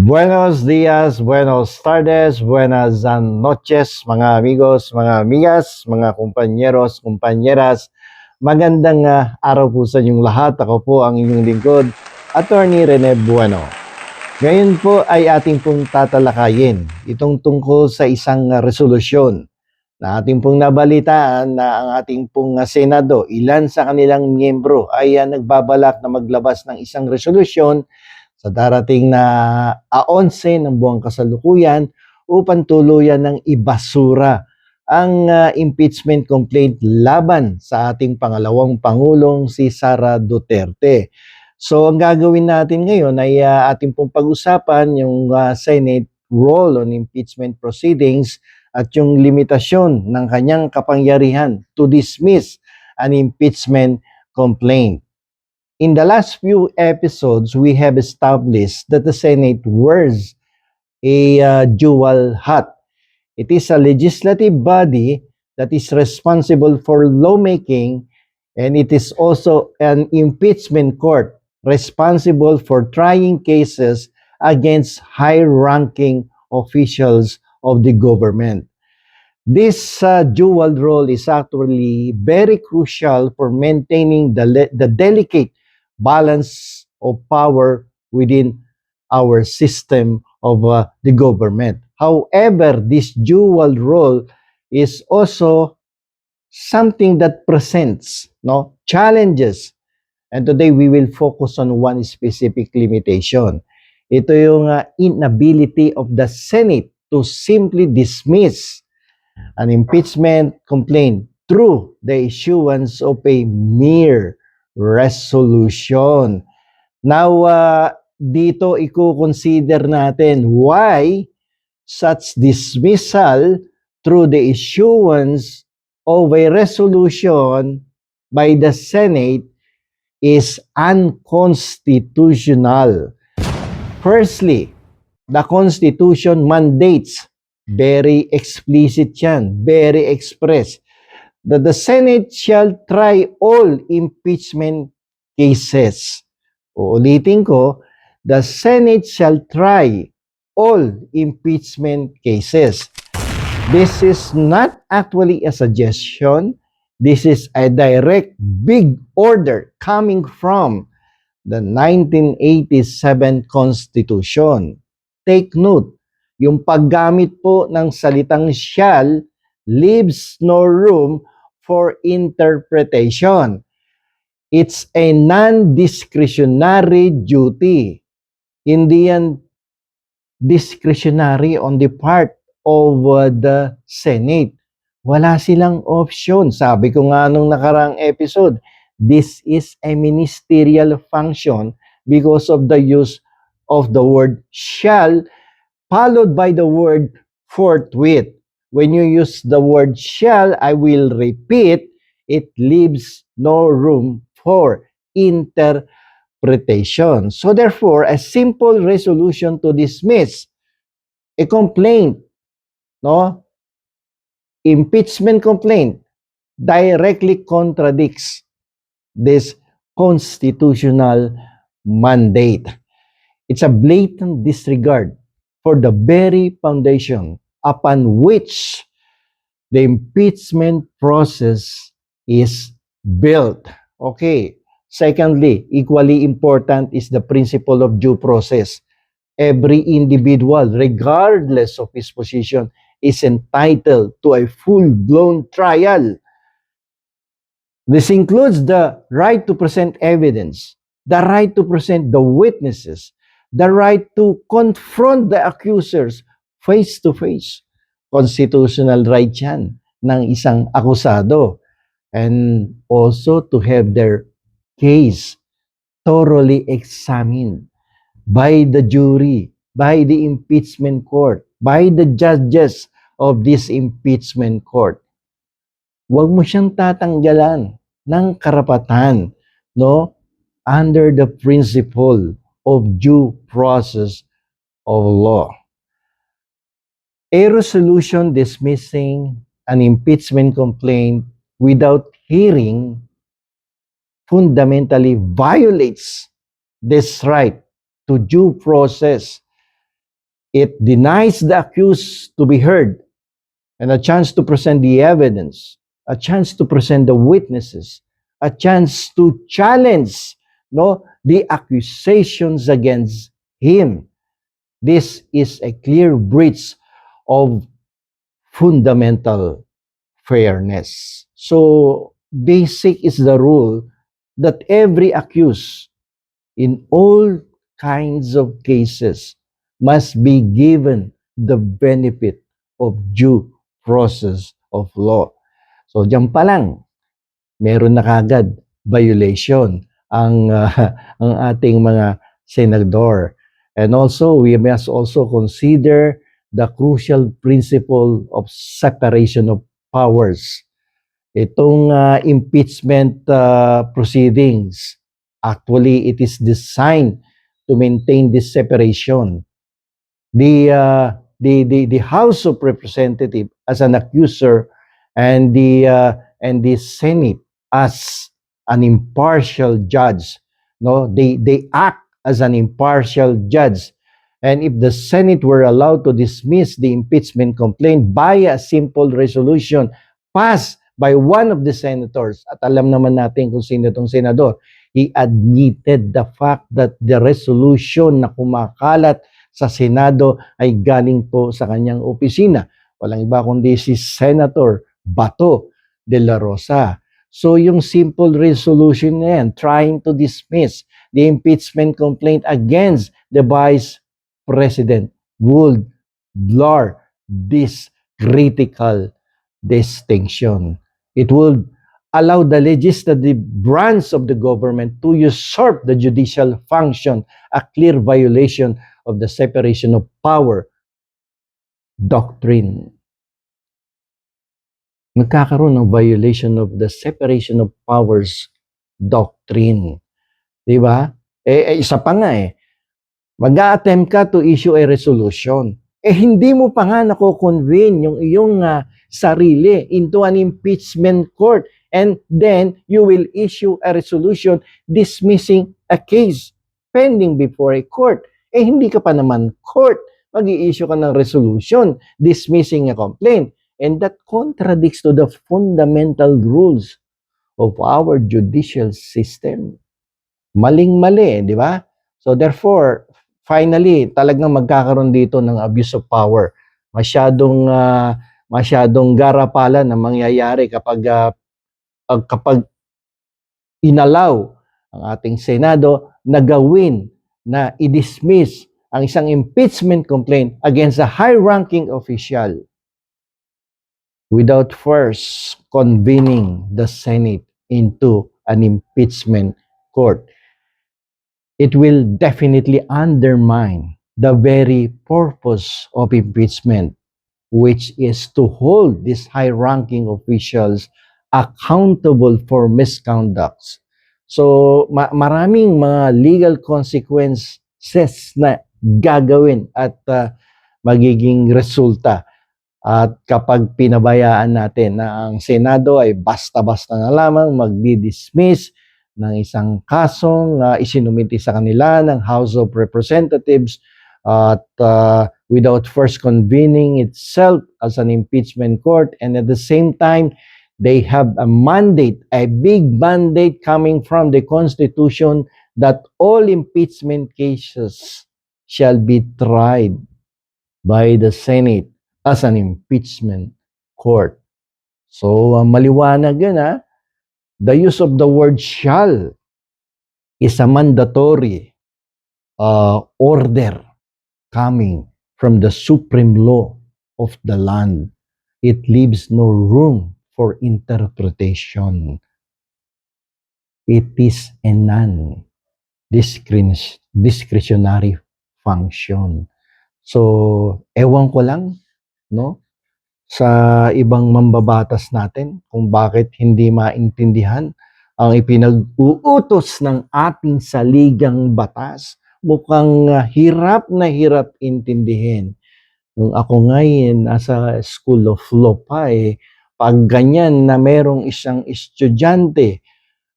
Buenos días, buenos tardes, buenas noches, mga amigos, mga amigas, mga kumpanyeros, kumpanyeras. Magandang ah, araw po sa inyong lahat. Ako po ang inyong lingkod, Attorney Rene Bueno. Ngayon po ay ating pong tatalakayin itong tungkol sa isang ah, resolusyon na ating pong nabalitaan na ang ating pong ah, Senado, ilan sa kanilang miyembro ay ah, nagbabalak na maglabas ng isang resolusyon sa darating na aonse ng buwang kasalukuyan upang tuluyan ng ibasura ang ah, impeachment complaint laban sa ating pangalawang pangulong si Sara Duterte. So ang gagawin natin ngayon ay ah, ating pong pag-usapan yung ah, Senate role on impeachment proceedings at yung limitasyon ng kanyang kapangyarihan to dismiss an impeachment complaint. In the last few episodes, we have established that the Senate wears a uh, dual hat. It is a legislative body that is responsible for lawmaking, and it is also an impeachment court responsible for trying cases against high ranking officials of the government. This uh, dual role is actually very crucial for maintaining the, the delicate balance of power within our system of uh, the government. However, this dual role is also something that presents no challenges. And today we will focus on one specific limitation. Ito yung uh, inability of the Senate to simply dismiss an impeachment complaint through the issuance of a mere resolution. Now, uh, dito i-consider natin why such dismissal through the issuance of a resolution by the Senate is unconstitutional. Firstly, the Constitution mandates, very explicit yan, very express, that the Senate shall try all impeachment cases. Uulitin ko, the Senate shall try all impeachment cases. This is not actually a suggestion. This is a direct big order coming from the 1987 Constitution. Take note, yung paggamit po ng salitang shall leaves no room for interpretation. It's a non-discretionary duty. Hindi yan discretionary on the part of uh, the Senate. Wala silang option. Sabi ko nga nung nakarang episode, this is a ministerial function because of the use of the word shall followed by the word forthwith. When you use the word shall, I will repeat, it leaves no room for interpretation. So therefore, a simple resolution to dismiss a complaint, no? Impeachment complaint directly contradicts this constitutional mandate. It's a blatant disregard for the very foundation upon which the impeachment process is built. Okay. Secondly, equally important is the principle of due process. Every individual, regardless of his position, is entitled to a full-blown trial. This includes the right to present evidence, the right to present the witnesses, the right to confront the accusers face to face. Constitutional right yan ng isang akusado. And also to have their case thoroughly examined by the jury, by the impeachment court, by the judges of this impeachment court. Huwag mo siyang tatanggalan ng karapatan, no? Under the principle of due process of law. A resolution dismissing an impeachment complaint without hearing fundamentally violates this right to due process It denies the accused to be heard and a chance to present the evidence, a chance to present the witnesses, a chance to challenge no the accusations against him. This is a clear breach of fundamental fairness. So basic is the rule that every accused in all kinds of cases must be given the benefit of due process of law. So diyan pa lang, meron na kagad violation ang ah, ang ating mga senador. And also we must also consider the crucial principle of separation of powers. Itong ah, impeachment ah, proceedings, actually it is designed to maintain this separation. The uh, the the the House of Representative as an accuser and the uh, and the Senate as an impartial judge. No, they they act as an impartial judge. And if the Senate were allowed to dismiss the impeachment complaint by a simple resolution passed by one of the senators, at alam naman natin kung sino itong senador, he admitted the fact that the resolution na kumakalat sa Senado ay galing po sa kanyang opisina. Walang iba kundi si Senator Bato de la Rosa. So yung simple resolution na yan, trying to dismiss the impeachment complaint against the Vice President would blur this critical distinction. It would allow the legislative branch of the government to usurp the judicial function, a clear violation of the separation of power doctrine. Nagkakaroon ng violation of the separation of powers doctrine. Di ba? Eh, eh, isa pa nga eh. Mag-a-attempt ka to issue a resolution. Eh, hindi mo pa nga nako-convene yung iyong ah, sarili into an impeachment court. And then, you will issue a resolution dismissing a case pending before a court. Eh, hindi ka pa naman court. mag issue ka ng resolution dismissing a complaint. And that contradicts to the fundamental rules of our judicial system. Maling-mali, di ba? So therefore, finally, talagang magkakaroon dito ng abuse of power. Masyadong ah, masyadong garapalan na mangyayari kapag pag- kapag inalaw ang ating Senado na gawin na i-dismiss ang isang impeachment complaint against a high-ranking official without first convening the Senate into an impeachment court. It will definitely undermine the very purpose of impeachment, which is to hold these high-ranking officials accountable for misconducts. So, ma- maraming mga legal consequences na gagawin at ah, magiging resulta. At kapag pinabayaan natin na ang Senado ay basta-basta na lamang magdi-dismiss ng isang kasong uh, isinumiti sa kanila ng House of Representatives at ah, without first convening itself as an impeachment court and at the same time they have a mandate, a big mandate coming from the Constitution that all impeachment cases shall be tried by the Senate as an impeachment court. So, uh, maliwanag yun ha. The use of the word shall is a mandatory uh, order coming from the supreme law of the land. It leaves no room for interpretation. It is a non-discretionary function. So, ewan ko lang, no? Sa ibang mambabatas natin kung bakit hindi maintindihan ang ipinag-uutos ng ating saligang batas. Mukhang ah, hirap na hirap intindihin. Nung ako ngayon nasa School of Law pa eh, pag ganyan na merong isang estudyante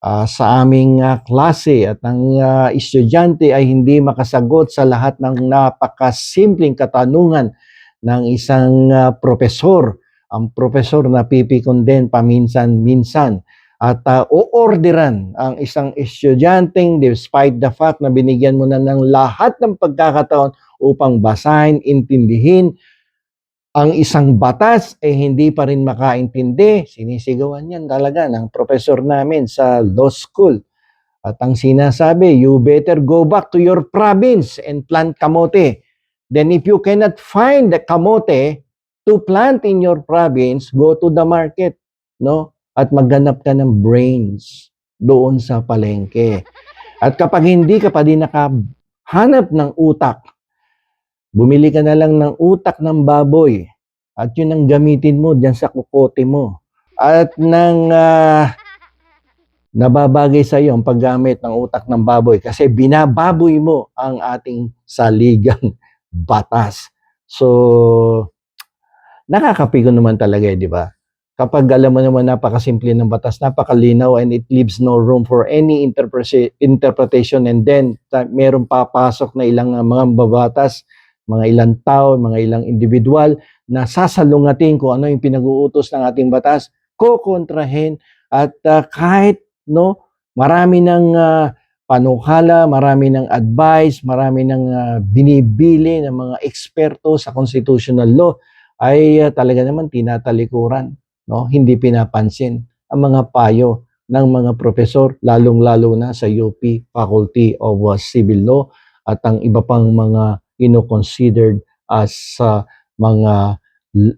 ah, sa aming ah, klase at ang ah, estudyante ay hindi makasagot sa lahat ng napakasimpleng katanungan ng isang ah, propesor. Ang propesor na pipikon din paminsan-minsan at uh, oorderan ang isang estudyanteng despite the fact na binigyan mo na ng lahat ng pagkakataon upang basahin, intindihin ang isang batas eh hindi pa rin makaintindi. Sinisigawan yan talaga ng professor namin sa law school. At ang sinasabi, you better go back to your province and plant kamote. Then if you cannot find the kamote to plant in your province, go to the market, no? At maghanap ka ng brains doon sa palengke. At kapag hindi ka pa din nakahanap ng utak, bumili ka na lang ng utak ng baboy at yun ang gamitin mo dyan sa kukote mo. At nang ah, nababagay sa iyo ang paggamit ng utak ng baboy kasi binababoy mo ang ating saligang batas. So, nakakapigo naman talaga, eh, di ba? Kapag alam mo naman napakasimple ng batas, napakalinaw and it leaves no room for any interpretation and then meron papasok na ilang uh, mga babatas, mga ilang tao, mga ilang individual na sasalungatin kung ano yung pinag-uutos ng ating batas, kukontrahin at uh, kahit no, marami ng uh, panukala, marami ng advice, marami ng uh, binibili ng mga eksperto sa constitutional law ay uh, talaga naman tinatalikuran no? Hindi pinapansin ang mga payo ng mga profesor, lalong-lalo na sa UP Faculty of uh, Civil Law at ang iba pang mga ino-considered as uh, mga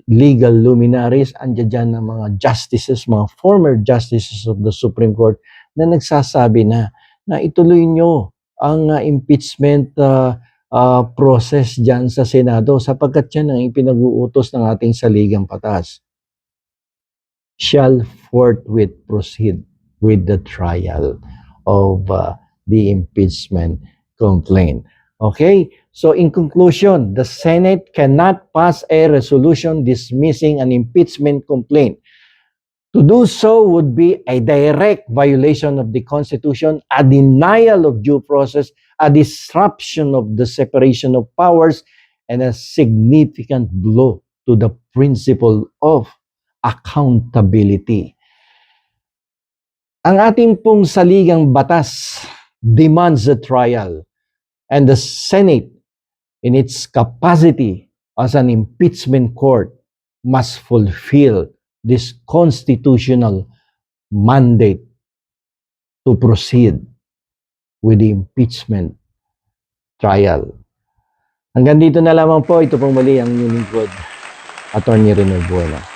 legal luminaries, andyan dyan ng mga justices, mga former justices of the Supreme Court na nagsasabi na na ituloy nyo ang uh, impeachment uh, uh, process dyan sa Senado sapagkat yan ang ipinag-uutos ng ating saligang patas shall forthwith proceed with the trial of uh, the impeachment complaint. Okay? So in conclusion, the Senate cannot pass a resolution dismissing an impeachment complaint. To do so would be a direct violation of the Constitution, a denial of due process, a disruption of the separation of powers, and a significant blow to the principle of accountability. Ang ating pong saligang batas demands a trial and the Senate in its capacity as an impeachment court must fulfill this constitutional mandate to proceed with the impeachment trial. Hanggang dito na lamang po, ito pong mali ang inyong lingkod, Attorney Reno Bueno.